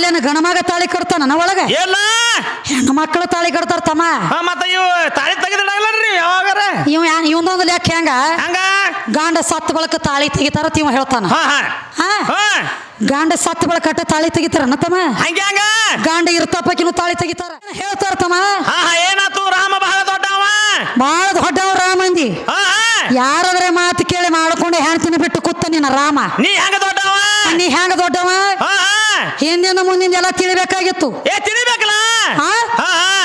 ಅಲ್ಲೇನ ಗಣಮಗ ತಾಳಿ ಕಟ್ತಾನ ಒಳಗ? ಎಲ್ಲ ಹೆಣ್ಣು ಮಕ್ಕಳು ತಾಳಿ ಕಟ್ತಾರ ತಮ್ಮ. ಮತ್ತ ಇವು ತಾಳಿ ತೆಗೆದಿಡಲ್ರಿ ಯಾವಾಗಾರ? ಇವ ಯಾನ್ ಇವಂದೊಂದು ಲೆಕ್ಕ ಹೆಂಗ? ಹಂಗ? ಗಾಂಡ ಸತ್ತ ಬಳಕ ತಾಳಿ ತೆಗಿತಾರ ತಿವ ಹೇಳ್ತಾನ. ಗಾಂಡ ಸತ್ತ ಬಳಕ ಕಟ್ಟ ತಾಳಿ ತೆಗಿತಾರ ತಮ್ಮ? ಹಂಗೆ ಹಂಗ? ಗಾಂಡ ಇರ್ತಪ್ಪಕಿನೂ ತಾಳಿ ತೆಗಿತಾರ. ಹೇಳ್ತಾರ ತಮ್ಮ? ಏನಾತು? ರಾಮ ದೊಡ್ಡವ ಬಾಳ ದೊಡ್ಡವ ರಾಮಂದಿ. ಯಾರಾದ್ರೆ ಮಾತು ಕೇಳಿ ಮಾಡ್ಕೊಂಡು ಹೆಣ್ತಿನ ಬಿಟ್ಟು ಕೂತ ನಿನ್ನ ರಾಮ. ನೀ ಹೆಂಗ ದೊಡ್ಡವ? ನೀ ಹೆಂಗ ದೊಡ್ಡವ? ಹಿಂದಿನ ಮುಂದಿನ ಎಲ್ಲ ತಿಳಿಬೇಕಾಗಿತ್ತು. ಏ ತಿಳಿಬೇಕಲ್ಲ?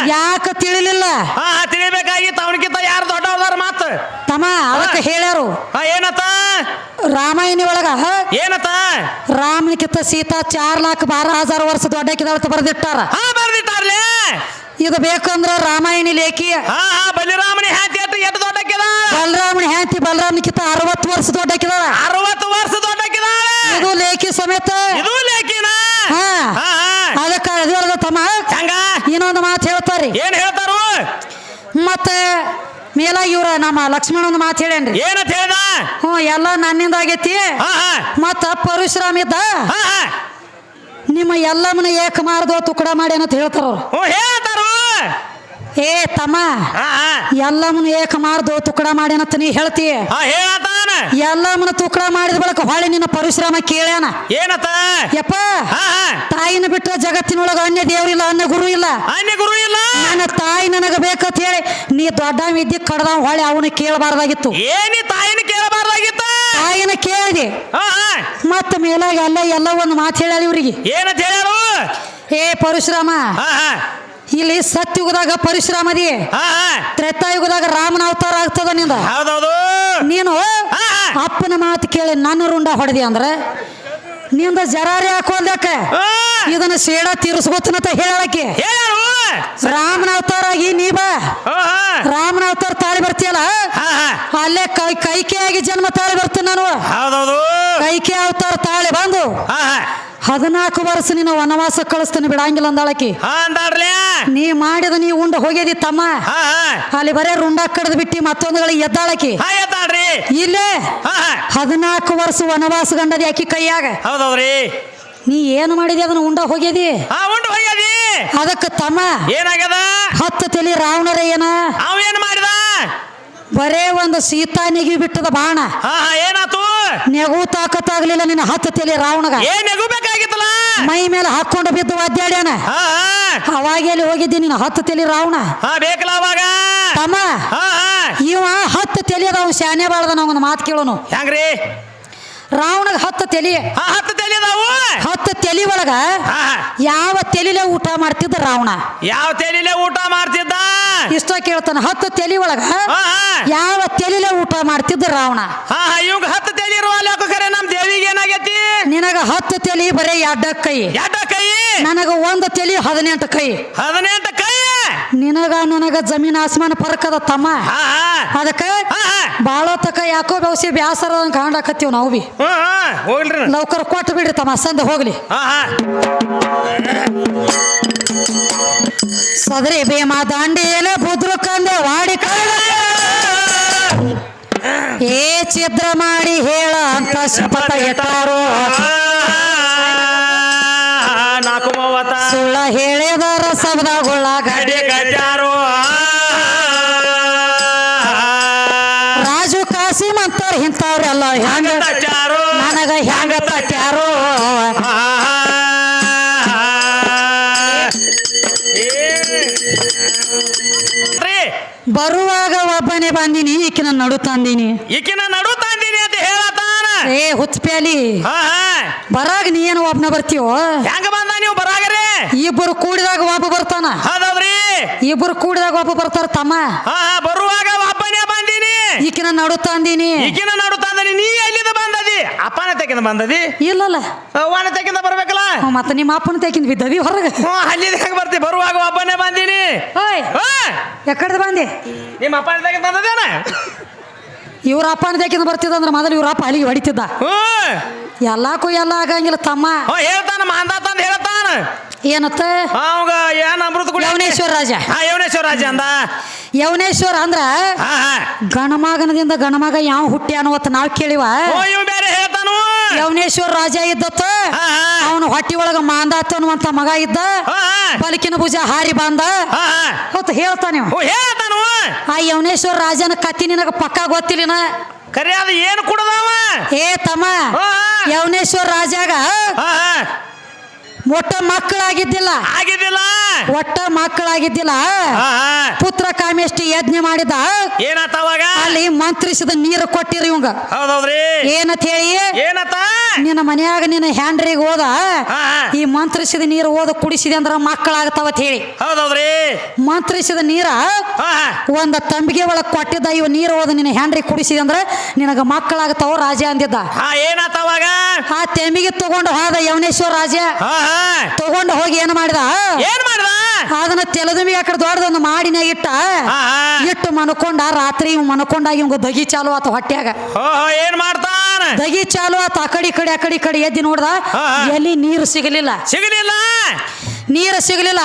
ಯಾಕ ತಿಳಿಲಿಲ್ಲ? ತಿಳಿಬೇಕಾಗಿತ್ತು. ಅವನಕ್ಕಿಂತ ಯಾರು ದೊಡ್ಡವದಾರ ಮಾತು? ತಮ್ಮ ಅದಕ್ಕೆ ಹೇಳ್ಯಾರು. ಏನತ್ತ? ರಾಮಾಯಣ ಒಳಗ ಏನತ್ತ? ರಾಮನಿಕಿತ್ತ ಸೀತಾ ಚಾರ್ ಲಾಕ್ ಬಾರ ಹಜಾರ್ ವರ್ಷ ದೊಡ್ಡಕ್ಕಿದಾಳ ಬರೆದಿಟ್ಟಾರ. ಬರ್ದಿಟ್ಟಾರ್ಲೆ. ಇದು ಬೇಕಂದ್ರ ರಾಮಾಯಣಿ ಲೇಖಿ ಹಾ ಹಾ ಬಲಿರಾಮನಿ ಹ್ಯಾತಿ ಎಷ್ಟು ಎಷ್ಟು ದೊಡ್ಡಕ್ಕಿದ ಬಲರಾಮನ ಬಲರಾಮನ್ ಕಿತ್ತ ಅರವತ್ತು ವರ್ಷ ದೊಡ್ಡಕ್ಕಿದಾಳ. ಅರವತ್ತು ವರ್ಷ ದೊಡ್ಡಕ್ಕಿದ ಇದು ಲೇಖಿ ಸಮೇತ. ಇದು ಲೇಖಿನ? ಹಾ ಹಾ ಹಾ. ಅದಕ್ಕ ಅದು ತಮ್ಮ. ಹೆಂಗ? ಇನ್ನೊಂದು ಮಾತು ಹೇಳ್ತಾರಿ. ಏನ್ ಹೇಳ್ತಾರು? ಮತ್ತೆ ಮೇಲ ಇವ್ರ ನಮ್ಮ ಲಕ್ಷ್ಮಣ ಒಂದು ಮಾತು ಹೇಳೇನ್ರಿ. ಏನಂತ ಹೇಳ್ದ? ಹ್ಞೂ ಎಲ್ಲ ನನ್ನಿಂದ ಆಗೈತಿ ಹಾ ಹಾ. ಮತ್ತ ಪರಶುರಾಮ ಇದ್ದ. ಹಾ ಹಾ. ನಿಮ್ಮ ಎಲ್ಲಮ್ಮನ ಏಕ ಮಾರ್ದೋ ತುಕಡ ಮಾಡಿ ಅಂತ ಹೇಳ್ತಾರ ಅವ್ರು. ಹ್ಞೂ ಹೇಳ್ತಾರು ಏ ತಮ್ಮ ಎಲ್ಲಮ್ಮನ ಏಕ ಮಾರದು ತುಕಡ ಮಾಡಿ ಅಂತ ನೀ ಹೇಳ್ತಿ. ಎಲ್ಲಮ್ಮನ ತುಕಡ ಮಾಡಿದ ಬಳಿಕ ಹೊಳೆ ನಿನ್ನ ಪರಿಶ್ರಮ ಕೇಳ್ಯಾನ. ಏನತ್ತ? ಯಪ್ಪ ತಾಯಿನ ಬಿಟ್ಟ ಜಗತ್ತಿನೊಳಗ ಅನ್ಯ ದೇವರಿಲ್ಲ ಅನ್ಯ ಗುರು ಇಲ್ಲ. ಅನ್ಯ ಗುರು ಇಲ್ಲ. ನನ್ನ ತಾಯಿ ನನಗ ಬೇಕಂತ ಹೇಳಿ ನೀ ದೊಡ್ಡ ವಿದ್ಯೆ ಕಡದ ಹೊಳೆ ಅವನು ಕೇಳಬಾರ್ದಾಗಿತ್ತು. ಏನಿ ತಾಯಿನ ಕೇಳಬಾರ್ದಾಗಿತ್ತ? ತಾಯಿನ ಕೇಳಿದೆ. ಮತ್ತ ಮೇಲಾಗ ಎಲ್ಲ ಎಲ್ಲ ಒಂದು ಮಾತು ಹೇಳಿ ಇವ್ರಿಗೆ. ಏನಂತ ಹೇಳ್ಯಾರು ಏ ಪರಶುರಾಮ ಇಲ್ಲಿ ಸತ್ಯುಗದಾಗ ಪರಶುರಾಮದಿ ತ್ರೇತಾಯುಗದಾಗ ರಾಮನ ಅವತಾರ ಆಗ್ತದ ನಿಂದ? ಹೌದೌದು. ನೀನು ಅಪ್ಪನ ಮಾತು ಕೇಳಿ ನನ್ನ ರುಂಡ ಹೊಡೆದಿ ಅಂದ್ರೆ ನಿಂದ ಜರಾರಿ ಹಾಕೋಲ್ದಕ್ಕ ಹಾ, ಇದನ್ನ ಸೇಡ ತೀರಿಸ್ಕೊತನಂತ ಹೇಳಕ್ಕೆ. ರಾಮನ ಅವತಾರ ಆಗಿ ನೀ ಬಾ. ರಾಮನ ಅವತಾರ ತಾಳಿ ಬರ್ತೀಯಲ್ಲ? ಅಲ್ಲೇ ಕೈ ಕೈಕೆಯಾಗಿ ಜನ್ಮ ತಾಳಿ ಬರ್ತೀನಿ ನಾನು. ಕೈಕೆ ಅವತಾರ ತಾಳಿ ಬಂದು ಹದಿನಾಲ್ಕು ವರ್ಷ ನೀನು ವನವಾಸ ಕಳಿಸ್ತೀನಿ ಬಿಡಂಗಿಲ್ಲ ಅಂದಾಳಕಿ ನೀ ಮಾಡಿದ ನೀ ಉಂಡ ಹೋಗ್ಯದಿ ತಮ್ಮ. ಅಲ್ಲಿ ಬರೇ ರುಂಡ ಕಡ್ದು ಬಿಟ್ಟಿ ಮತ್ತೊಂದುಗಳಿಗೆ ಎದ್ದಾಳಕಿ ಇಲ್ಲೇ ಹದಿನಾಲ್ಕು ವರ್ಷ ವನವಾಸ ಗಂಡದಿ ಆಕಿ ಕೈಯಾಗ. ಹೌದೌದ್ರಿ. ನೀ ಏನು ಮಾಡಿದಿ ಅದನ್ನ ಉಂಡ ಹೋಗ್ಯದಿ? ಹೋಗ್ಯದಿ. ಅದಕ್ಕೆ ತಮ್ಮ. ಏನಾಗ್ಯದ? ಹತ್ತು ತಲಿ ರಾವಣರ ಏನ? ಅವ ಏನ್ ಮಾಡಿದ? ಬರೇ ಒಂದು ಸೀತಾ ನಿಗಿ ಬಿಟ್ಟದ ಬಾಣ. ಏನಾತು? ನೆಗು ತಾಕತ್ತಾಗ್ಲಿಲ್ಲ ನಿನ್ನ ಹತ್ತು ತಲೆ ರಾವಣಗ. ಏನ್ ಬೇಕಾಗಿತ್ತಲ್ಲ? ಮೈ ಮೇಲೆ ಹಾಕೊಂಡು ಬಿದ್ದು ಒದ್ದಾಡ್ಯಾನ. ಹಾ ಅವಾಗ ಎಲ್ಲಿ ಹೋಗಿದ್ದಿ ನಿನ್ನ ಹತ್ತು ತಲೆ ರಾವಣ? ಹಾ ಬೇಕಲ್ಲ ಅವಾಗ? ತಮ್ಮ ಹಾ ಇವ ಹತ್ತು ತಲಿ ಅದಾವ ಶಾನೆ ಬಾಳ್ದ ಒಂದು ಮಾತು ಕೇಳೋನು. ಹೆಂಗ್ರಿ ರಾವಣಗ ಹತ್ತು ತಲಿ. ಹಾ ಹತ್ತು ತಲೆ ಅದಾವು. ಹತ್ತು ತಲಿ ಒಳಗ ಹಾ ಯಾವ ತೆಲಿಲೆ ಊಟ ಮಾಡ್ತಿದ್ದ ರಾವಣ? ಯಾವ ತೆಲಿಲೆ ಊಟ ಮಾಡ್ತಿದ್ದ? ಇಷ್ಟ ಕೇಳ್ತಾನ ಹತ್ತು ತಲಿ ಒಳಗ ಹಾ ಯಾವ ತೆಲಿಲೆ ಊಟ ಮಾಡ್ತಿದ್ದ ರಾವಣ? ಹಾ ಇವಂಗ ಹತ್ತು ಹತ್ತು ತಲಿ ಬರೇ ಎಡ್ಡ ಕೈ. ಎಡ ಕೈ? ನನಗ ಒಂದು ತಲಿ ಹದಿನೆಂಟು ಕೈ. ಹದಿನೆಂಟು ಕೈ? ನಿನಗ ನನಗ ಜಮೀನ್ ಆಸ್ಮಾನ ಪರ್ಕದ ತಮ್ಮ. ಹಾ ಹಾ. ಅದಕ್ಕ ಹಾ ಹಾ. ಬಾಳ ತಕ ಯಾಕೋ ಬೆವಸಿ ಬ್ಯಾಸರ ಕಾಣಾಕತ್ತೀವಿ ನಾವು ಬಿ. ಹಾ ಹೋಗ್ಲಿ ಲೌಕರ್ ಕೊಟ್ಟು ಬಿಡ್ರಿ ತಮ್ಮ ಸಂದ ಹೋಗ್ಲಿ. ಹಾ ಹಾ. ಸದರಿ ಭೀಮ ದಾಂಡಿಯಲ ಬುದ್ರು ಕಂದೆ ವಾಡಿ ಕಳ್ಳ ಏ ಛಿದ್ರ ಮಾಡಿ ಹೇಳ ಅಂತ ಶಪಥ ಇಟ್ಟಾರು ಸುಳ್ಳ ಹೇಳಿದರ ಗುಳ್ಳ ಗಡಿ ಗಜಾರು ರಾಜು ಕಾಸಿ ಅಂತಾರ ಇಂಥವ್ರೆಲ್ಲ ಹೆಂಗ ನನಗ ಹೆಂಗ ತಟ್ಯಾರು ಬರುವಾಗ ಒಬ್ಬನೇ ಬಂದಿನಿ ಈಕಿನ ನಡು ತಂದಿನಿ. ಈಕಿನ ನಡು ಏ ಹುಚ್ಚಪ್ಯಾಲಿ ಹಾ ಹಾ. ಬರಾಗ ನೀ ಏನು ಒಬ್ನ ಬರ್ತೀವೋ ಹೆಂಗ ಬಂದ ನೀವು ಬರಾಗರಿ? ಇಬ್ಬರು ಕೂಡಿದಾಗ ಒಬ್ಬ ಬರ್ತಾನ. ಹೌದವ್ರಿ ಇಬ್ಬರು ಕೂಡಿದಾಗ ಒಬ್ಬ ಬರ್ತಾರ ತಮ್ಮ. ಹಾ ಹಾ. ಬರುವಾಗ ಒಬ್ಬನೇ ಬಂದೀನಿ. ಈಕಿನ ನಡು ಅಂದೀನಿ ಈಕಿನ ನಡು ತಂದನಿ. ನೀ ಎಲ್ಲಿಂದ ಬಂದದಿ? ಅಪ್ಪನ ತೆಗಿಂದ ಬಂದದಿ? ಇಲ್ಲಲ್ಲ. ಅವ್ವನ ತೆಗೆದ ಬರ್ಬೇಕಲ್ಲ? ಮತ್ತೆ ನಿಮ್ಮ ಅಪ್ಪನ ತೆಗಿಂದ ಬಿದ್ದದಿ ಹೊರಗೆ? ಹ್ಞೂ ಅಲ್ಲಿಂದ ಹೆಂಗ್ ಬರ್ತಿ? ಬರುವಾಗ ಒಬ್ಬನೇ ಬಂದೀನಿ. ಓಯ್. ಹಾ. ಎಕಡೆ ಬಂದೆ? ನಿಮ್ಮ ಅಪ್ಪನ ತೆಗೆದ ಬಂದದೇನ? ಇವ್ರ ಅಪ್ಪನ ಬರ್ತಿದ್ದ ಅಂದ್ರೆ ಮೊದಲು ಇವ್ರ ಅಪ್ಪ ಅಲ್ಲಿಗೆ ಹೊಡಿತಿದ್ದ. ಎಲ್ಲಕ್ಕೂ ಎಲ್ಲಾಕು ಎಲ್ಲ ಆಗಂಗಿಲ್ಲ ತಮ್ಮ. ಹೇಳ್ತಾನ ಅಂತ ಹೇಳ್ತಾನ. ಏನತ್ತ? ಅವಾಗ ಏನ್ ಅಮೃತ ಯವನೇಶ್ವರ ರಾಜ. ಯವನೇಶ್ವರ ರಾಜ ಅಂದ. ಯವನೇಶ್ವರ ಅಂದ್ರ ಗಣಮಾಗನದಿಂದ ಗಣಮಾಗ ಯಾವ ಹುಟ್ಟಿ ಅನ್ನುವತ್ತ ನಾವು ಕೇಳಿವ. ಯವನೇಶ್ವರ ರಾಜ ಇದ್ದತ್ತ. ಅವನು ಹೊಟ್ಟಿ ಒಳಗ ಮಾಂದಾತ ಅನ್ನುವಂತ ಮಗ ಇದ್ದ. ಪಲಕಿನ. ಬಲಕಿನ ಭುಜ ಹಾರಿ ಬಂದ. ಹೊತ್ತು ಹೇಳ್ತಾನು. ಆ ಯವನೇಶ್ವರ ರಾಜನ ಕತ್ತಿ ನಿನಗ ಪಕ್ಕ ಗೊತ್ತಿಲ್ಲ ಕರೆ ಅದು ಏನು ಕುಡದವ ಏ ತಮ್ಮ ಯವನೇಶ್ವರ ರಾಜಾಗ. ಒಟ್ಟ ಮಕ್ಕಳಾಗಿದ್ದಿಲ್ಲ. ಆಗಿದ್ದಿಲ್ಲ. ಒಟ್ಟ ಮಕ್ಕಳಾಗಿದ್ದಿಲ್ಲ. ಪುತ್ರ ಕಾಮೇಷ್ಟಿ ಯಜ್ಞ ಮಾಡಿದ. ಏನಾತ ಅವಾಗ? ಅಲ್ಲಿ ಮಂತ್ರಿಸಿದ ನೀರು ಕೊಟ್ಟಿರಿ ಇವಂಗ. ಹೌದೌದ್ರಿ. ಏನಂತ ಹೇಳಿ? ಏನತ್ತ ನಿನ್ನ ಮನ್ಯಾಗ ನಿನ್ನ ಹ್ಯಾಂಡ್ರಿಗೆ ಹೋದ. ಈ ಮಂತ್ರಿಸಿದ ನೀರು ಓದ ಕುಡಿಸಿದೆ ಅಂದ್ರ ಮಕ್ಕಳಾಗ್ತಾವ ಅಂತ ಹೇಳಿ. ಹೌದೌದ್ರಿ. ಮಂತ್ರಿಸಿದ ನೀರ. ಒಂದ ತಂಬಿಗೆ ಒಳಗ್ ಕೊಟ್ಟಿದ್ದ ಇವ ನೀರು ಓದ ನಿನ್ನ ಹ್ಯಾಂಡ್ರಿ ಕುಡಿಸಿದೆ ಅಂದ್ರ ನಿನಗ ಮಕ್ಕಳಾಗ್ತಾವ ರಾಜ ಅಂದಿದ್ದ. ಹಾ ಏನಾತ ಅವಾಗ? ಆ ತೆಂಬಿಗೆ ತಗೊಂಡು ಹೋದ ಯವನೇಶ್ವರ ರಾಜ. ತಗೊಂಡು ಹೋಗಿ ಏನ್ ಮಾಡಿದ? ಏನ್ ಮಾಡ್ದ? ಅದನ್ನ ತೆಲದುಮಿಗೆ ಯಾಕಡೆ ಕಡೆ ದೊಡ್ಡದೊಂದು ಮಾಡಿನ ಇಟ್ಟ. ಹಾ, ಹಾ. ಇಟ್ಟು ಮನ್ಕೊಂಡ ರಾತ್ರಿ ಇವ್ ಮನ್ಕೊಂಡಾಗ ಇವಂಗ ದಗಿ ಚಾಲು ಆತ ಹೊಟ್ಯಾಗ. ಏನ್ ಮಾಡ್ತಾನ? ದಗಿ ಚಾಲು ಆತ ಆ ಕಡೆ ಈ ಕಡೆ ಆ ಕಡೆ ಈ ಕಡೆ ಎದ್ದಿ ನೋಡ್ದ ಹಾ, ಹಾ. ಎಲ್ಲಿ ನೀರು ಸಿಗಲಿಲ್ಲ. ಸಿಗಲಿಲ್ಲ? ನೀರು ಸಿಗಲಿಲ್ಲ.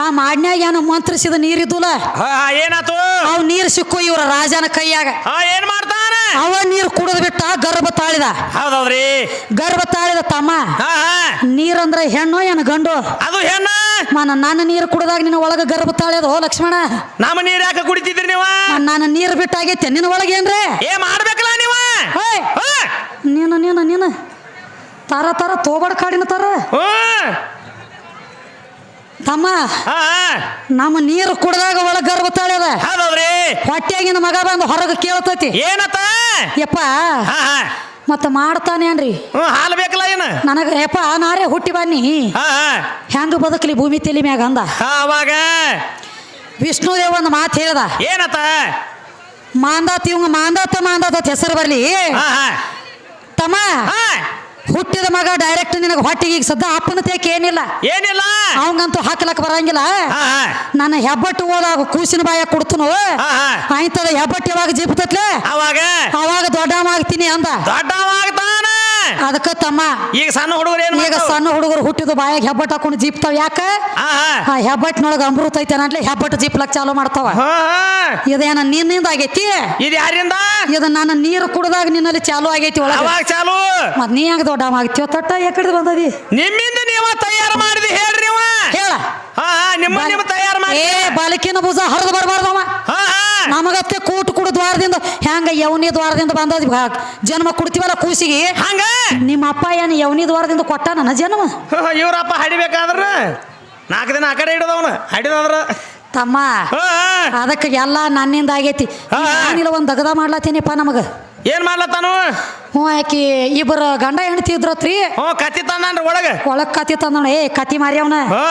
ಆ ಮಾಡ್ನ್ಯಾಗ ಏನೋ ಮಂತ್ರಿಸಿದ ನೀರಿದ್ದುಲ್ಲ ಏನಾತು? ಅವ್ ನೀರು ಸಿಕ್ಕು ಇವ್ರ ರಾಜನ ಕೈಯಾಗ. ಏನ್ ಮಾಡ್ತಾನ? ಅವ ನೀರು ಕುಡದ್ ಬಿಟ್ಟ ಗರ್ಭ ತಾಳಿದ. ಹೌದೌದ್ರಿ. ಗರ್ಭ ತಾಳಿದ ತಮ್ಮ. ನೀರಂದ್ರ ಹೆಣ್ಣು ಏನು ಗಂಡು? ಅದು ಹೆಣ್ಣು. ಮನ ನನ್ನ ನೀರು ಕುಡಿದಾಗ ನಿನ್ನ ಒಳಗ ಗರ್ಭ ತಾಳ್ಯದು ಲಕ್ಷ್ಮಣ? ನಮ್ಮ ನೀರ್ ಯಾಕೆ ಕುಡಿತಿದ್ರಿ ನೀವ? ನಾನು ನೀರು ಬಿಟ್ಟಾಗೈತೆ ನಿನ್ನ ಒಳಗೆ ಏನ್ರಿ? ಏ ಮಾಡ್ಬೇಕಲ್ಲ ನೀವ. ನೀನು ನೀನು ನೀನು. ತರ ತರ ತೋಬಡ್ ಕಾಡಿನ ತರ. ತಮ್ಮ ಹಾ. ನಮ್ಮ ನೀರು ಕುಡ್ದಾಗ ಒಳಗ ಗರ್ಭ ತಾಳ್ಯದ. ಹೊಟ್ಟೆಯಾಗಿನ ಮಗ ಬಂದು ಹೊರಗೆ ಕೇಳ್ತೈತಿ. ಏನತ್ತ? ಯಪ್ಪ ಹಾ ಹಾ. ಮತ್ತ ಮಾಡ್ತಾನೇನ್ರಿ ಹ್ಮ್ ಹಾಲು ಬೇಕಲ್ಲ ಏನ? ನನಗ ಯಪ್ಪ ನಾರೇ ಹುಟ್ಟಿ ಬನ್ನಿ. ಹಾ ಹಾ. ಹೆಂಗ ಬದುಕಲಿ ಭೂಮಿ ತೆಲಿ ಮ್ಯಾಗ ಅಂದ. ಹಾ ಅವಾಗ. ವಿಷ್ಣುದೇವ್ ಒಂದು ಮಾತು ಹೇಳ್ದ. ಏನತ್ತ? ಮಾಂದಾತ್ ಇವಂಗ ಮಾಂದಾತ ಮಾಂದಾತ ಹೆಸರು ಬರ್ಲಿ. ಹಾ ಹಾ. ತಮ್ಮ ಹಾ. ಹುಟ್ಟಿದ ಮಗ ಡೈರೆಕ್ಟ್ ನಿನಗೆ ಹೊಟ್ಟಿಗೆ ಈಗ ಸದ್ದ ಅಪ್ಪನ ತೇಕ ಏನಿಲ್ಲ. ಏನಿಲ್ಲ? ಅವಂಗಂತೂ ಹಾಕ್ಲಕ್ ಬರಂಗಿಲ್ಲ. ನನ್ನ ಹೆಬ್ಬಟ್ಟು ಹೋದಾಗ ಕೂಸಿನ ಬಾಯ ಕೊಡ್ತನು. ಆಯ್ತದ ಹೆಬ್ಬಟ್ಟು ಯಾವಾಗ ಜೀಪ್ತತ್ಲೆ? ಅವಾಗ? ಅವಾಗ ದೊಡ್ಡ ಆಗ್ತೀನಿ ಅಂದ. ದೊಡ್ಡವಾಗ್ತಾನ ಅದಕ್ಕ ತಮ್ಮ. ಈಗ ಸಣ್ಣ ಹುಡುಗರು ಏನು ಈಗ ಸಣ್ಣ ಹುಡುಗರು ಹುಟ್ಟಿದ ಬಾಯಾಗ ಹೆಬ್ಬಟ್ಟು ಹಾಕೊಂಡು ಜೀಪ್ತಾವ ಯಾಕ? ಆ ಹೆಬ್ಬಟ್ಟಿನೊಳಗ ಅಮೃತ ಐತೆ ಹೆಬ್ಬಟ್ಟು ಜಿಪ್ಲಕ್ ಚಾಲು ಮಾಡ್ತಾವ. ಇದೇನ ನಿನ್ನಿಂದ ಆಗೈತಿ? ಇದು ಯಾರಿಂದ? ಇದು ನಾನು ನೀರು ಕುಡ್ದಾಗ ನಿನ್ನಲ್ಲಿ ಚಾಲು ಆಗೈತಿ ಒಳಗ. ಚಾಲು? ಮತ್ ನೀ ಹಾಕ ದೊಡ್ಡ ಆಗ್ತೀವ ತಟ್ಟ ಯಾಕಡೆ ಬಂದದಿ? ನಿಮ್ಮಿಂದ ನೀವ ತಯಾರು ಮಾಡಿದಿ ಹೇಳ್ರಿ ಹೇಳ. ಹಾ ಹಾ. ನಿಮ್ಮ ನಿಮ್ಮ ತಯಾರು ಮಾಡಿ ಏ ಬಾಲಕಿನ ಭುಜ ಹರಿದು ಬರಬಾರ್ದವ. ನಮಗತ್ತೆ ಕೂಟ್ ಕುಡು ದ್ವಾರದಿಂದ ಹೆಂಗ ಯವನಿ ದ್ವಾರದಿಂದ ಬಂದದ ಜನ್ಮ ಕೊಡ್ತೀವಲ್ಲ ಕೂಸಿಗೆ? ಹಂಗ? ನಿಮ್ಮ ಅಪ್ಪ ಏನು ಯವನಿ ದ್ವಾರದಿಂದ ಕೊಟ್ಟ ನನ್ನ ಜನ್ಮ? ಇವ್ರಪ್ಪ ಹಡಿಬೇಕಾದ್ರ? ನಾಲ್ಕು ದಿನ ಆ ಕಡೆ ಹಿಡಿದವನು ಹಡಿದಾದ್ರ? ತಮ್ಮ. ಅದಕ್ಕೆ ಎಲ್ಲ ನನ್ನಿಂದ ಆಗೈತಿ. ನಾನಿಲ್ಲ ಒಂದು ದಗದ ಮಾಡ್ಲತ್ತೀನಿಪ್ಪ ನಮಗ. ಏನ್ ಮಾಡ್ಲತ್ತಾನು? ಹ್ಞೂ ಆಕಿ ಇಬ್ಬರು ಗಂಡ ಹೆಂಡತಿ ಇದ್ರತ್ರಿ. ಹ್ಞೂ ಕತ್ತಿ ತಂದಾನ್ರಿ ಒಳಗೆ. ಒಳಗ್ ಕತಿ ತಂದಣ ಏ ಕತಿ ಮಾರ್ಯವನ ಹಾ.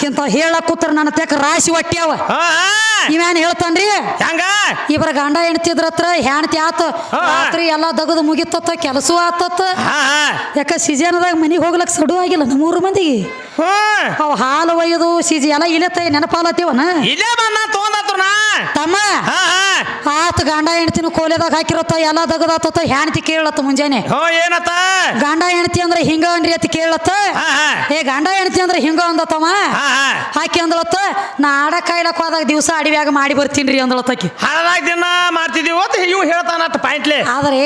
ಕಿಂತ ಹೇಳಕ್ ಕೂತ್ರ ನನ್ನ ತೆಕ್ ರಾಶಿ ಹಾ. ಇವೇನ್ ಹೇಳ್ತಾನ್ರಿ? ಹೆಂಗ? ಇಬ್ಬರ ಗಂಡ ಹೆಂಡತಿ ಇದ್ರತ್ರ ಹೆಂಡತಿ ಆತ. ರಾತ್ರಿ ಎಲ್ಲ ದಗದು ಮುಗಿತತ್ತ ಕೆಲಸ ಆತತ್ತ ಯಾಕ ಸಿಜನದಾಗ ಮನಿಗೆ ಹೋಗ್ಲಕ್ ಸಡು ಆಗಿಲ್ಲ ನಮ್ಮೂರು ಮಂದಿಗೆ. ಅವ ಹಾಲು ಒಯ್ಯದು ಸೀಜಿ ಎಲ್ಲ ಇಲ್ಲತ್ತ ನೆನಪಾಲತ್ತೀವನ? ಇಲ್ಲೇ ಬಂದ ನಾ ತಮ್ಮ? ಹಾ ಹಾ. ಆತ ಗಂಡ ಹೆಂಡತಿನ ಕೋಲೆದಾಗ ಹಾಕಿರತ್ತ ಎಲ್ಲ ದಗದಾತತ್ತ ಹೆಂಡತಿ ಕೇಳತ್ತ ಮುಂಜಾನೆ. ಏನತ್ತ? ಗಂಡ ಹೆಂಡತಿ ಅಂದ್ರೆ ಹಿಂಗ ಅನ್ರಿ ಅಂತ ಕೇಳತ್ತ? ಏ ಗಂಡ ಹೆಂಡತಿ ಅಂದ್ರೆ ಹಿಂಗ ಅಂದತ್ತಮ್ಮ ಹಾಕಿ ಆಕಿ ಅಂದಳತ್ತ ನಾ ಆಡ ಕಾಯ್ಲಕ್ ಹೋದಾಗ ದಿವಸ ಅಡಿವ್ಯಾಗ ಮಾಡಿ ಬರ್ತೀನಿ ರೀ ಅಂದಳತ್ತಾಕಿ ಹಳದಾಗ ದಿನ ಮಾಡ್ತಿದೀವಿ ಇವು ಇವ್ ಹೇಳ್ತಾನತ್ತ ಪಾಯಿಂಟ್ಲೆ. ಆದ್ರೆ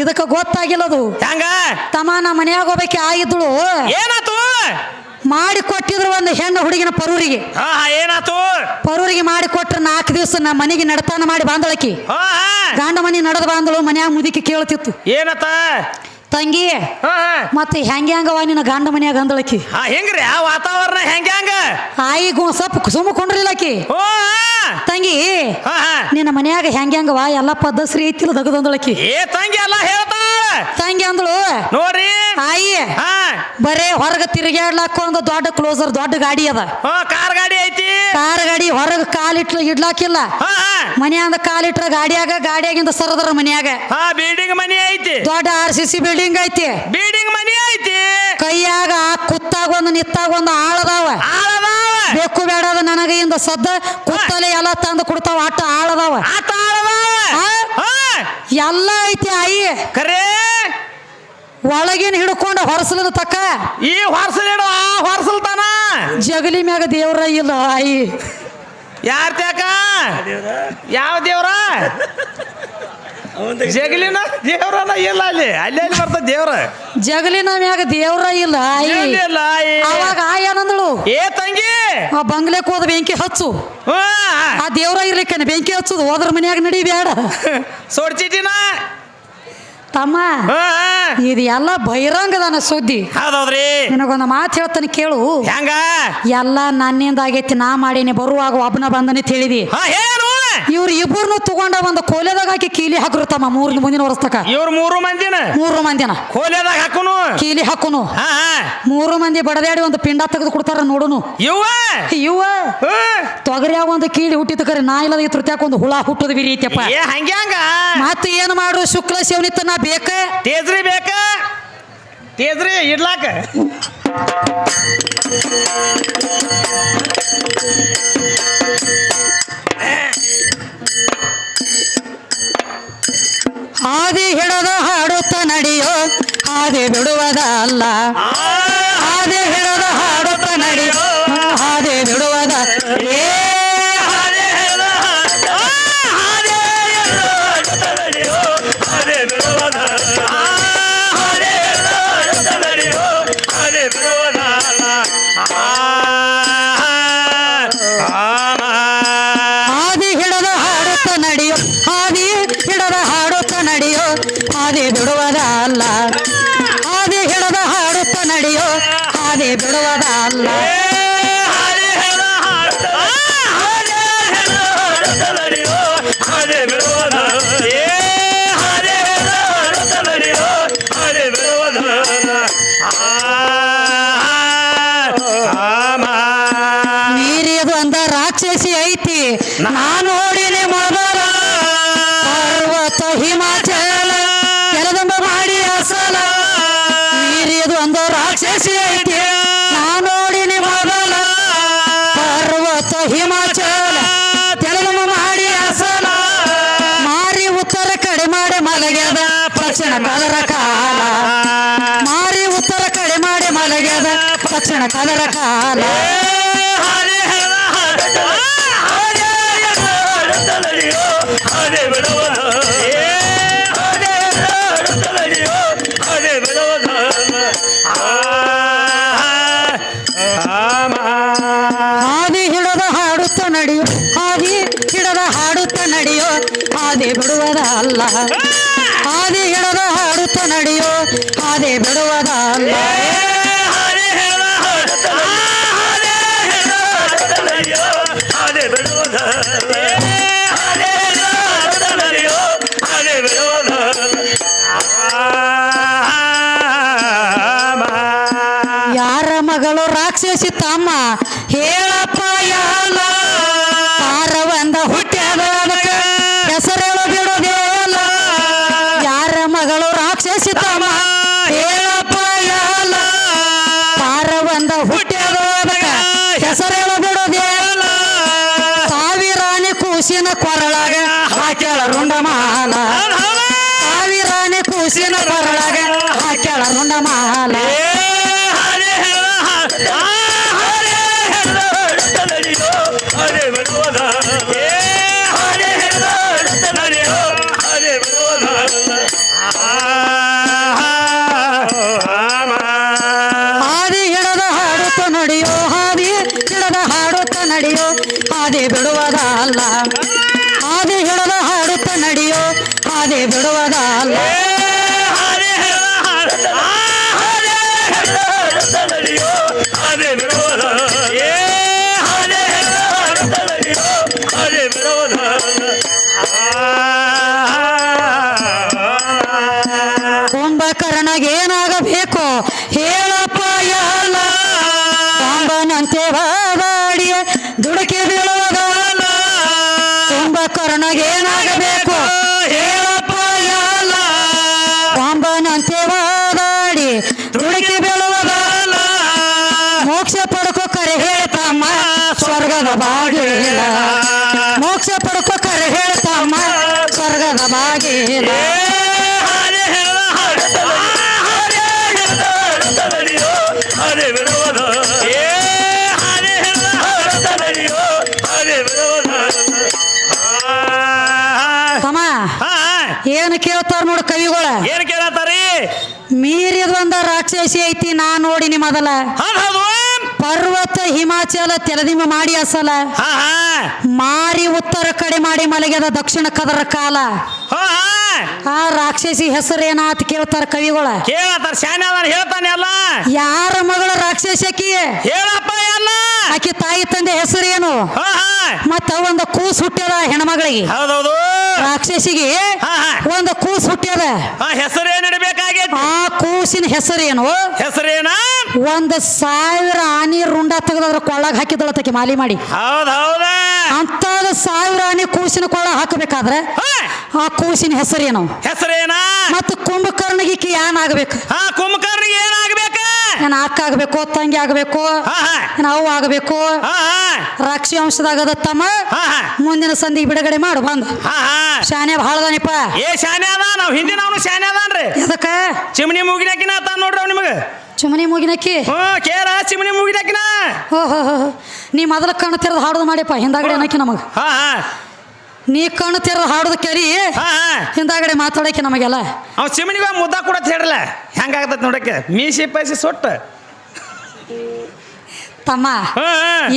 ಇದಕ್ಕ ಗೊತ್ತಾಗಿಲ್ಲದು. ಹೆಂಗ? ತಮ್ಮ ನಮ್ಮ ಮನ್ಯಾಗ ಹೋಗ್ಬೇಕು ಆಗಿದ್ಳು ಏನಾತು? ಮಾಡಿ ಕೊಟ್ಟಿದ್ರು ಒಂದು ಹೆಣ್ಣು ಹುಡುಗಿನ ಪರೂರಿಗೆ. ಹಾ ಏನಾತು? ಪರೂರಿಗೆ ಮಾಡಿ ಕೊಟ್ರೆ ನಾಲ್ಕು ದಿವಸ ನಮ್ಮ ಮನೆಗೆ ನಡತಾನ ಮಾಡಿ ಬಾಂದಳಕಿ ಹಾ ಗಂಡ ಮನೆ ನಡೆದ ಬಾಂದಳು ಮನ್ಯಾಗ ಮುದುಕಿ ಕೇಳ್ತಿತ್ತು. ಏನತ್ತ? ತಂಗಿ ಹಾ ಮತ್ತೆ ಹೆಂಗೆ ಹಂಗವ ನಿನ್ನ ಗಂಡ ಮನ್ಯಾಗ ಅಂದಳಕಿ ಹಾ ಹೆಂಗ್ರಿ? ಆ ವಾತಾವರಣ ಹೆಂಗ ಹೆಂಗ? ಆಯಿಗೂ ಸ್ವಲ್ಪ ಕುಸುಮ ಕೊಂಡ್ರಿಲ್ಲಕಿ ಓ ತಂಗಿ ಹಾ ನಿನ್ನ ಮನ್ಯಾಗ ಹೆಂಗೆ ಹಂಗವ ಎಲ್ಲ ಪದ್ಧತಿ ಐತಿಲ್ಲ ದಗದಂದಳಕಿ ಏ ತಂಗಿ ಎಲ್ಲ ಹೇಳ್ತಾಳ ತಂಗಿ ಅಂದಳು ನೋಡ್ರಿ. ಆಯಿ ಹಾ. ಬರೇ ಹೊರಗೆ ತಿರುಗಾಡ್ಲಾಕ ಒಂದು ದೊಡ್ಡ ಕ್ಲೋಸರ್ ದೊಡ್ಡ ಗಾಡಿ ಅದ. ಕಾರ್ ಗಾಡಿ ಐತಿ. ಕಾರ್ ಗಾಡಿ ಹೊರಗೆ ಕಾಲಿಟ್ಲ ಇಡ್ಲಾಕಿಲ್ಲ. ಮನ್ಯಾಂದ ಕಾಲಿಟ್ರ ಗಾಡಿಯಾಗ ಗಾಡಿಯಾಗಿಂದ ಸರದ್ರ ಮನ್ಯಾಗ. ಬಿಲ್ಡಿಂಗ್ ಮನಿ ಐತಿ. ದೊಡ್ಡ ಆರ್ ಸಿ ಸಿ ಬಿಲ್ಡಿಂಗ್ ಐತಿ. ಬಿಲ್ಡಿಂಗ್ ಮನಿ ಐತಿ. ಕೈಯಾಗ ಕುತ್ತಾಗ ಒಂದು ನಿತ್ತಾಗ ಒಂದು ಆಳದಾವ. ಆಳದಾವ ಬೇಡ ನನಗೆ ನನಗ ಇಂದ ಸದ್ದ ಕುತ್ತಲೆ ಎಲ್ಲ ತಂದು ಕೊಡ್ತಾವ ಆಟ ಆಳದಾವ. ಆತ ಎಲ್ಲ ಐತಿ ಆಯಿ. ಕರೆ. ಒಳಗಿನ ಹಿಡ್ಕೊಂಡು ಹೊರಸಲದ ತಕ್ಕ ಈ ಹೊರ್ಸಲಿಡು ಆ ಹೊರ್ಸಲ್ತಾನ ಜಗಲಿ ಮ್ಯಾಗ ದೇವ್ರ ಇಲ್ಲ ಆಯಿ. ಯಾರ ತ್ಯಾಕ? ಯಾವ ದೇವ್ರ? ಜಗಲಿನ ದೇವ್ರನ ಇಲ್ಲ ಅಲ್ಲಿ. ಅಲ್ಲಿ ಅಲ್ಲಿ ಬರ್ತದ ದೇವ್ರ? ಜಗಲಿನ ಮ್ಯಾಗ ದೇವ್ರ ಇಲ್ಲ ಆಯಿ. ಇಲ್ಲ ಆಯಿ. ಅವಾಗ ಆ ಏನಂದಳು? ಏ ತಂಗಿ! ಆ ಬಂಗ್ಲೆಕ್ ಹೋದ ಬೆಂಕಿ ಹಚ್ಚು. ಹಾ. ಆ ದೇವ್ರ ಇರ್ಲಿಕ್ಕೇನೆ ಬೆಂಕಿ ಹಚ್ಚುದು ಹೋದ್ರ ಮನ್ಯಾಗ ನಡಿ ಬೇಡ ಸೋಡ್ಚಿಟಿನ ತಮ್ಮ ಹಾ. ಇದು ಎಲ್ಲ ಬಹಿರಂಗದನ ಸುದ್ದಿ. ಹೌದೌದ್ರಿ? ನಿನಗೊಂದು ಮಾತು ಹೇಳ್ತಾನೆ ಕೇಳು. ಹೆಂಗ? ಎಲ್ಲ ನನ್ನಿಂದ ಆಗೈತಿ ನಾ ಮಾಡೀನಿ ಬರುವಾಗ ಒಬ್ಬನ ಬಂದನೆ ತಿಳಿದಿ. ಹಾ ಏನು ಇವ್ರು ಇಬ್ಬರನ್ನು ತಗೊಂಡ ಒಂದು ಕೋಲೆದಾಗ ಹಾಕಿ ಕೀಲಿ ಹಾಕ್ರು ತಮ್ಮ ಮೂರ್ ಮುಂದಿನ ವರ್ಷಕ ಇವ್ರ ಮೂರು ಮಂದಿನ? ಮೂರು ಮಂದಿನ. ಕೋಲೆದಾಗ ಹಾಕುನು? ಕೀಲಿ ಹಾಕುನು. ಹಾ ಹಾ. ಮೂರು ಮಂದಿ ಬಡದಾಡಿ ಒಂದು ಪಿಂಡ ತೆಗೆದು ಕೊಡ್ತಾರ ನೋಡುನು. ಇವ ಹಾ. ತೊಗರಿಯಾಗ ಒಂದು ಕೀಲಿ ಹುಟ್ಟಿದ ಕರೆ ನಾ ಇಲ್ಲದ ಈ ತೃತ್ಯಾಕ ಒಂದು ಹುಳ ಹುಟ್ಟದ ಬಿರಿಯತ್ತಪ್ಪ ಏ ಮತ್ತೆ ಏನು ಮಾಡು ಶುಕ್ಲ ಶಿವನಿತ್ತ ನಾ ಬೇಕ? ತೇಜ್ರಿ ಬೇಕ ತೇಜ್ರಿ ಇಡ್ಲಾಕ? ಹಾದಿ ಹಿಡದ ಹಾಡುತ್ತ ನಡೆಯೋ ಹಾದಿ ಬಿಡುವದ ಅಲ್ಲ. ಹಾದಿ ಹಿಡದ ಹಾಡುತ್ತ ನಡೆಯೋ ಹಾದಿ ಬಿಡುವದ ಕದರ ಕಾಲ. ಮಾರಿ ಉತ್ತರ ಕಡೆ ಮಾಡಿ ಮಲಗ್ಯದ ಪಕ್ಷಣ ಕದರ ಕಾಲ. ಹಾದಿ ಹಿಡದ ಹಾಡುತ್ತ ನಡೆಯೋ ಹಾದಿ ಹಿಡದ ಹಾಡುತ್ತ ನಡೆಯೋ ಹಾದಿ ಬಿಡುವದ ಹಾದಿ ಬಿಡುವದ ಕೂಸಿನ ಕೊರಳಾಗ ಹಾಕ್ಯಾಳ ರುಂಡಮಾನ. ಸಾವಿರಾನೆ ಕೂಸಿನ ಕೊರಳಾಗ ಕುಂಭಕರ್ಣಗ ಬಾಗಿಲ ತಮ್ಮ ಏನು ಕವಿಗಳ. ಏನ್ ಕೇಳತ್ತಾರಿ? ಮೀರಿದ ಒಂದ ರಾಕ್ಷಸಿ ಐತಿ ನಾ ನೋಡಿ ಮೊದಲ ಪರ್ವತ ಹಿಮಾಚಲ ತೆಲದಿಮ ಮಾಡಿ ಅಸಲ. ಮಾರಿ ಉತ್ತರ ಕಡೆ ಮಾಡಿ ಮಲಗ್ಯದ ದಕ್ಷಿಣ ಕದರ ಕಾಲ. ಆ ರಾಕ್ಷಸಿ ಹೆಸರೇನಾತ್ ಕೇಳ್ತಾರ ಕವಿಗಳ? ಕೇಳತ್ತಾರ ಶಾನೆ ಅದಾನ ಹೇಳ್ತಾನೆ ಅಲ್ಲ. ಯಾರ ಮಗಳ ರಾಕ್ಷಸಕಿ? ಎಲ್ಲ ಆಕಿ ತಾಯಿ ತಂದೆ ಹೆಸರೇನು? ಮತ್ತ ಒಂದು ಕೂಸ್ ಹುಟ್ಟ್ಯದ ಹೆಣ್ಮಗಳಿಗೆ. ಹೌದೌದು. ರಾಕ್ಷಸಿಗೆ ಒಂದು ಕೂಸ್ ಹುಟ್ಟ್ಯದ ಆ ಹೆಸರು ಏನ್ ಇಡಬೇಕಾಗೈತಿ? ಆ ಕೂಸಿನ ಹೆಸರೇನು? ಹೆಸರೇನ? ಒಂದ್ ಸಾವಿರ ಆನಿ ರುಂಡ ತೆಗೆದ್ರ ಹಾಕಿದಳ ಹಾಕಿದಳತಕ್ಕೆ ಮಾಲಿ ಮಾಡಿ. ಹೌದ್ ಹೌದ ಅಂತದ ಸಾವಿರ ಆನಿ ಕೂಸಿನ ಕೊಳ್ಳ ಹಾಕಬೇಕಾದ್ರೆ ಆ ಕೂಸಿನ ಹೆಸರೇನು? ಹೆಸರೇನ? ಮತ್ತ ಕುಂಭಕರ್ಣಿಗೆ ಏನಾಗಬೇಕು ಆ ಕುಂಭಕರ್ಣಿಗೆ ಏನಾಗ್ಬೇಕ ಏನ್ ಅಕ್ಕ ಆಗ್ಬೇಕು ತಂಗಿ ಆಗ್ಬೇಕು ನಾವು ಆಗ್ಬೇಕು. ರಾಕ್ಷಿ ವಂಶದಾಗದ ತಮ್ಮ ಮುಂದಿನ ಸಂದಿಗೆ ಬಿಡುಗಡೆ ಮಾಡು ಬಂದು. ಶಾನೆ ಬಹಳ ಏ ಶಾನೆ ಅದ ನಾವ್ ಹಿಂದಿನ ಅವನು ಶಾನೆ ಅದಾನ್ರಿ. ಅದಕ್ಕ ಚಿಮಣಿ ಮೂಗಿನಾಕಿನ ಅದ ನೋಡ್ರಿ ಅವ್ ನಿಮಗೆ. ಚಿಮಣಿ ಮುಗಿನಕ್ಕಿ? ಕೇಳ ಚಿಮಣಿ ಮುಗಿನಾಕಿನ. ಓ ಹೋ ಹೋ. ನೀ ಮೊದಲ ಕಣ್ಣು ತೆರೆದು ಹಾಡೋದು ಮಾಡಿಪ್ಪ ಹಿಂದಾಗಡೆ ಅನ್ನಕ್ಕೆ ನಮಗೆ. ಹಾ ಹಾ. ನೀ ಕಣ್ಣು ತೆರೆದು ಹಾಡುದ ಕರಿ ಹಿಂದಾಗಡೆ ಮಾತಾಡಕ್ಕೆ ನಮಗೆಲ್ಲ. ಅವ್ ಸಿಮನಿಗ ಮುದ್ದ ಕೂಡ ಹೇಳ್ರಲ್ಲ ಹೆಂಗಾಗತ್ತ ನೋಡಕ್ಕೆ? ಮೀಸಿ ಪೈಸಿ ಸೊಟ್ಟ. ತಮ್ಮ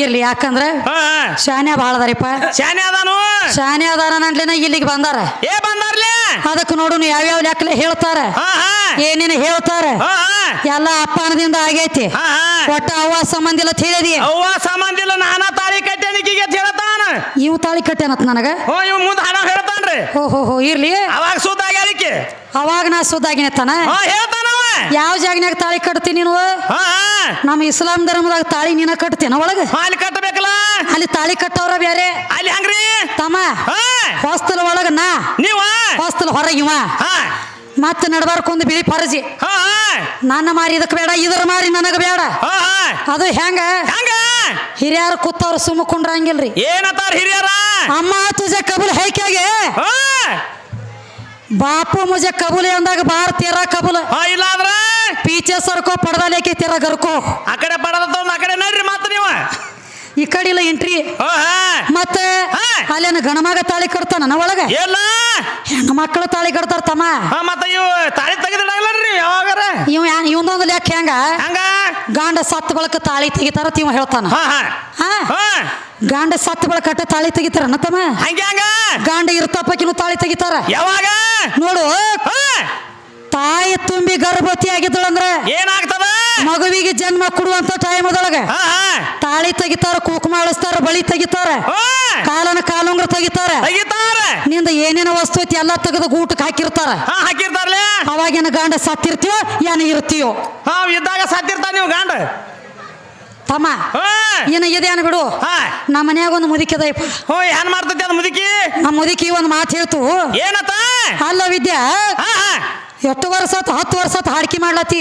ಇರ್ಲಿ ಯಾಕಂದ್ರೆ ಹಾ ಬಾಳ ಶಾನೆ ಬಹಳದಾರಿಪ್ಪ ಶಾನೆ ಅದಾನು. ಶಾನೆ ಅದಾರ ನಂಟ್ಲಿನ ಇಲ್ಲಿಗೆ ಬಂದಾರ. ಏ ಬಂದಾರ್ಲೆ? ಅದಕ್ಕೆ ನೋಡು ಯಾವ ಯಾವ್ಯಾವ ಲೆಕ್ಕಲೆ ಹೇಳ್ತಾರ. ಏನೇನು ಹೇಳ್ತಾರ. ಎಲ್ಲ ಅಪ್ಪನದಿಂದ ಆಗೈತಿ. ಒಟ್ಟ ಅವ್ವ ಸಂಬಂಧಿಲ್ಲ ತಿಳಿದಿ. ಅವ್ವ ಸಂಬಂಧಿಲ್ಲ ನಾನಾ ತಾಳಿ ಕಟ್ಟೆನಿಕಿಗೆ ನಿಕ್ಕಿಗೆ ಹೇಳ್ತಾನ ಇವು ತಾಳಿ ಕಟ್ಟೇನತ್ ನನಗೆ. ಹೋ ಇವ್ ಮುಂದೆ ಹಣ ಹೇಳ್ತಾನ್ರಿ. ಹೋ ಹೋ ಹೋ ಇರ್ಲಿ. ಅವಾಗ ಸುದ್ದ ಆಗ್ಯಾಳಿಕೆ ಅವಾಗ ನಾ ಸುದ್ದಾಗಿನತ್ತಾನ ಹಾ ಹೇಳ್ತಾನ ಯಾವ ಜಾಗನ್ಯಾಗ ತಾಳಿ ಕಟ್ತೀನಿ ನೀನು? ಹಾ ಹಾ. ನಮ್ಮ ಇಸ್ಲಾಂ ಧರ್ಮದಾಗ ತಾಳಿ ನೀನ ಕಟ್ತೇನ ಒಳಗ? ಹಾ, ಅಲ್ಲಿ ಕಟ್ಟಬೇಕಲ್ಲ ಅಲ್ಲಿ ತಾಳಿ ಕಟ್ಟವ್ರ ಬೇರೆ ಅಲ್ಲಿ ಹಂಗ್ರಿ. ತಮ್ಮ ಹಾ. ಹೊಸ್ತಲ ಒಳಗ ನಾ. ನೀವ? ಹೊಸ್ತಲ್ ಹೊರಗಿವ. ಹಾ. ಮತ್ತೆ ನಡಬಾರ್ಕೊಂದು ಬಿಳಿ ಫರ್ಜಿ ಹಾ ನನ್ನ ಮಾರಿ ಇದಕ್ಕೆ ಬೇಡ ಇದ್ರ ಮಾರಿ ನನಗೆ ಬೇಡ. ಹಾ ಅದು ಹೆಂಗ? ಹಂಗ? ಹಿರಿಯರು ಕೂತವ್ರು ಸುಮ್ಮ ಕುಂಡ್ರಂಗಿಲ್ರಿ. ಏನತ್ತಾರ ಹಿರಿಯರ? ಅಮ್ಮ ತುಜ ಕಬುಲ್ ಹೈಕ್ಯಾಗೆ. ಹಾ. ಬಾಪು ಮುಜ ಕಬೂಲ್ ಅಂದಾಗ ಬಾರ್ ತೀರ ಕಬೂಲ್. ಹಾ ಇಲ್ಲ ಅಂದ್ರ ಪೀಚೆ ಸರ್ಕೋ ಪಡ್ದಲೇಕೆ ತೀರ ಗರ್ಕೋ? ಆ ಕಡೆ ಪಡದ ಆ ಕಡೆ ನಡ್ರಿ ಮಾತು ನೀವು. ಈ ಕಡೆ ಇಲ್ಲ ಎಂಟ್ರಿ. ಮತ್ತೆ. ಅಲ್ಲೇನ ಗಣಮಗ ತಾಳಿ ಕಟ್ತಾನ ನನ್ನ ಒಳಗ? ಎಲ್ಲ. ಹೆಣ್ಣು ಮಕ್ಕಳು ತಾಳಿ ಕಟ್ತಾರ ತಮ್ಮ. ಹಾ ಮತ್ತ ಇವು ತಾಳಿ ತೆಗೆದಿಡಲ್ರಿ ಯಾವಾಗಾರ? ಇವ್ ಇವನೊಂದು ಲೆಕ್ಕ ಹೆಂಗ? ಹಂಗ? ಗಾಂಡ ಸತ್ ಬಳಕ ತಾಳಿ ತೆಗಿತಾರ ಇವ ಹೇಳ್ತಾನ. ಹಾ ಹಾ. ಹಾ. ಗಂಡ ಸತ್ ಬಳಕ ಅಟ್ಟ ತಾಳಿ ತೆಗಿತಾರ ತಮ್ಮ? ಹಂಗೆ ಗಾಂಡ ಇರ್ತಪ್ಪಕಿನೂ ತಾಳಿ ತೆಗಿತಾರ. ಯಾವಾಗ? ನೋಡು. ತಾಯಿ ತುಂಬಿ ಗರ್ಭವತಿ ಅಂದ್ರೆ ಏನಾಗ್ತದ? ಮಗುವಿಗೆ ಜನ್ಮ ಕೊಡುವಂತ ಟೈಮ್ ಅದೊಳಗ ತಾಳಿ ತೆಗಿತಾರ ಕುಂಕುಮ ಅಳಿಸ್ತಾರ ಬಳಿ ತೆಗಿತಾರ ಕಾಲನ ಕಾಲುಂಗ್ರ ತೆಗಿತಾರ. ನಿಂದ ಏನೇನ ವಸ್ತು ಐತಿ ಎಲ್ಲ ತೆಗೆದು ಊಟಕ್ಕೆ ಹಾಕಿರ್ತಾರ. ಹಾಕಿರ್ತಾರಲೇ ಅವಾಗಿನ ಗಾಂಡ ಸತ್ತಿರ್ತೀಯೋ ಏನ ಇರ್ತೀಯೋ. ಇದ್ದಾಗ ಸತ್ತಿರ್ತಾರ ನೀವು ಗಾಂಡ? ತಮ್ಮ ಏನ ಇದೇನು ಬಿಡು. ನಮ್ಮ ಮನ್ಯಾಗ ಒಂದು ಮುದುಕಿ ಹೋ ಏನ್ ಮಾಡ್ತೈತಿ ಅದು ಮುದುಕಿ? ನಮ್ಮ ಮುದುಕಿ ಒಂದು ಮಾತು ಹೇಳ್ತು. ಏನತ್ತ? ಅಲ್ಲ ವಿದ್ಯಾ ಎಷ್ಟು ವರ್ಷ ಆತು ಹತ್ತು ವರ್ಷ ಆತು ಹಾಡ್ಕಿ ಮಾಡ್ಲತ್ತಿ?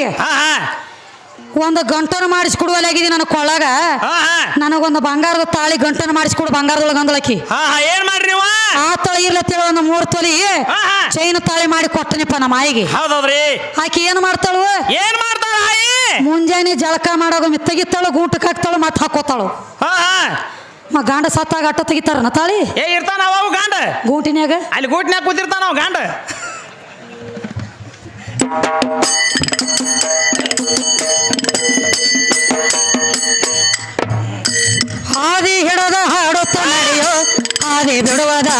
ಒಂದು ಗಂಟನ ಮಾಡಿಸ್ಕೊಡುವಲ್ಲಾಗಿದೆ ನನ್ನ ಕೊಳ್ಳಾಗ ಹಾ ನನಗೊಂದು ಬಂಗಾರದ ತಾಳಿ ಗಂಟನ ಮಾಡಿಸ್ಕೊಡು ಬಂಗಾರದೊಳಗೆ ಹಾ ಏನ್ ಮಾಡ್ರಿ ನೀವು? ಆ ತಳಿ ಇರ್ಲತ್ತಿಳ ಒಂದು ಮೂರು ತೊಲಿ ಚೈನ್ ತಾಳಿ ಮಾಡಿ ಕೊಟ್ಟನಿಪ್ಪ ನಮ್ಮ ಆಯಿಗೆ. ಹೌದೌದ್ರಿ. ಆಕಿ ಏನು ಮಾಡ್ತಾಳು? ಏನ್ ಮಾಡ್ತಾಳ ಆಯಿ? ಮುಂಜಾನೆ ಜಳಕ ಮಾಡೋದು ಮಿತ್ತಗಿತ್ತಾಳು ಗೂಟಕ್ಕೆ ಹಾಕ್ತಾಳು ಮತ್ತೆ ಹಾಕೋತಾಳು. ಮ ಗಾಂಡ ಸತ್ತಾಗ ಅಟ್ಟ ತೆಗಿತಾರ ತಾಳಿ? ಏ ಇರ್ತಾನ ಅವು ಗಾಂಡ? ಗೂಟಿನ್ಯಾಗ? ಅಲ್ಲಿ ಗೂಟ್ನ್ಯಾಗ ಕೂತಿರ್ತಾನ ಅವ ಗಾಂಡ? ಹಾದಿ ಹಿಡದ ಹಾಡುತ್ತ ನಡೆಯೋ ಹಾದಿ ಬಿಡುವುದ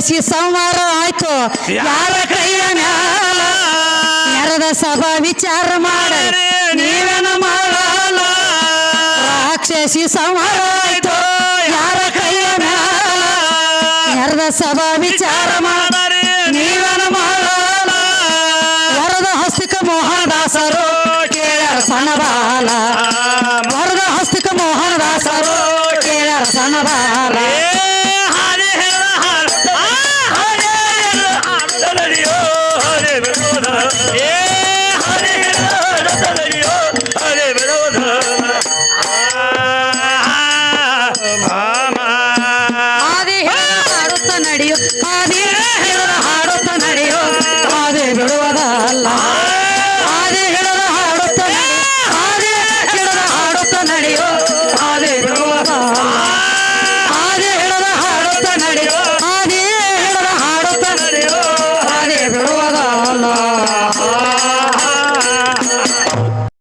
ರಾಕ್ಷಸಿ ಸಂವಾರ ಆಯ್ತು. ಯಾರ ಕೈಯ ಮ್ಯಾಲ ನೆರದ ಸಭಾ ವಿಚಾರ ಮಾಡ ನೀವೇನ ಮಾಡಲ್ಲ ರಾಕ್ಷಸಿ ಸಂಹಾರ ಆಯ್ತು. ಯಾರ ಕೈಯ ಮ್ಯಾಲ ನೆರದ ಸಭಾ ವಿಚಾರ ಮಾಡ ನೀವೇನ ಮಾಡಲ್ಲ ವರದ ಹಸ್ತಿಕ ಮೋಹನದಾಸರು ಕೇಳ ಸಣ್ಣ